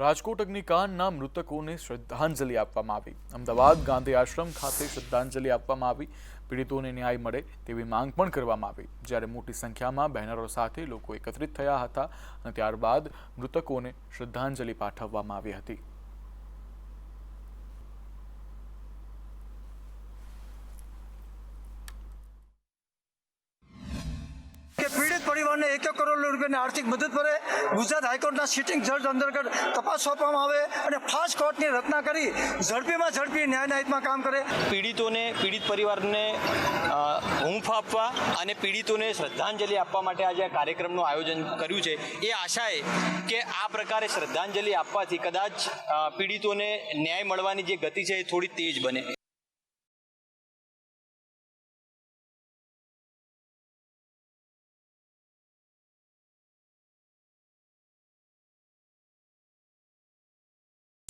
રાજકોટ અગ્નિકાંડના મૃતકોને શ્રદ્ધાંજલિ આપવામાં આવી. અમદાવાદ ગાંધી આશ્રમ ખાતે શ્રદ્ધાંજલિ આપવામાં આવી. પીડિતોને ન્યાય મળે તેવી માંગ પણ કરવામાં આવી. જ્યારે મોટી સંખ્યામાં બહેનરો સાથે લોકો એકત્રિત થયા હતા અને ત્યારબાદ મૃતકોને શ્રદ્ધાંજલિ પાઠવવામાં આવી હતી. પરિવારને એક એક કરોડ રૂપિયાની આર્થિક મદદ મળે. ગુજરાત હાઈકોર્ટના સિટિંગ જજ અંતર્ગત તપાસ સોંપવામાં આવે અને ફાસ્ટ કોર્ટની રચના કરી ઝડપીમાં ઝડપી ન્યાયના હિતમાં કામ કરે. પીડિતોને, પીડિત પરિવારને હૂંફ આપવા અને પીડિતોને શ્રદ્ધાંજલિ આપવા માટે આજે આ કાર્યક્રમનું આયોજન કર્યું છે. એ આશાએ કે આ પ્રકારે શ્રદ્ધાંજલિ આપવાથી કદાચ પીડિતોને ન્યાય મળવાની જે ગતિ છે એ થોડી તેજ બને.